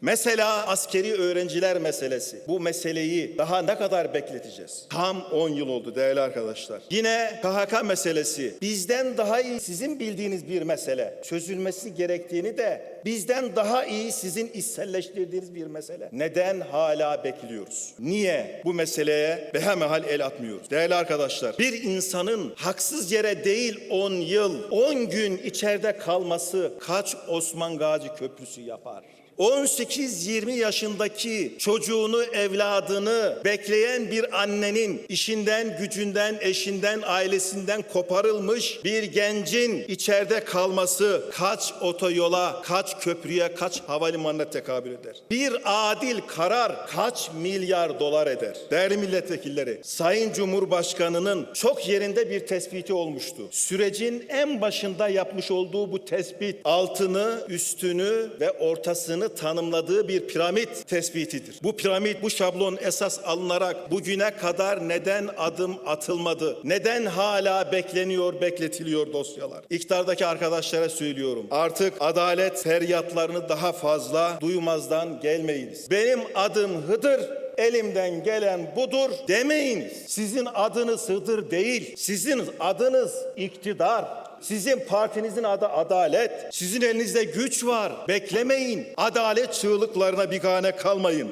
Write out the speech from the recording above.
Mesela askeri öğrenciler meselesi. Bu meseleyi daha ne kadar bekleteceğiz? Tam 10 yıl oldu değerli arkadaşlar. Yine KHK meselesi. Bizden daha iyi sizin bildiğiniz bir mesele. Çözülmesi gerektiğini de bizden daha iyi sizin içselleştirdiğiniz bir mesele. Neden hala bekliyoruz? Niye bu meseleye behemehal el atmıyoruz? Değerli arkadaşlar, bir insanın haksız yere değil 10 yıl, 10 gün içeride kalması kaç Osman Gazi Köprüsü yapar? 18-20 yaşındaki çocuğunu, evladını bekleyen bir annenin işinden, gücünden, eşinden, ailesinden koparılmış bir gencin içeride kalması kaç otoyola, kaç köprüye, kaç havalimanına tekabül eder? Bir adil karar kaç milyar dolar eder? Değerli milletvekilleri, Sayın Cumhurbaşkanı'nın çok yerinde bir tespiti olmuştu. Sürecin en başında yapmış olduğu bu tespit altını, üstünü ve ortasını tanımladığı bir piramit tespitidir. Bu piramit, bu şablon esas alınarak bugüne kadar neden adım atılmadı? Neden hala bekleniyor, bekletiliyor dosyalar? İktidardaki arkadaşlara söylüyorum. Artık adalet feryatlarını daha fazla duymazdan gelmeyiniz. Benim adım Hıdır, elimden gelen budur demeyiniz. Sizin adınız Hıdır değil, sizin adınız iktidar. Sizin partinizin adı adalet. Sizin elinizde güç var. Beklemeyin. Adalet çığlıklarına bigane kalmayın.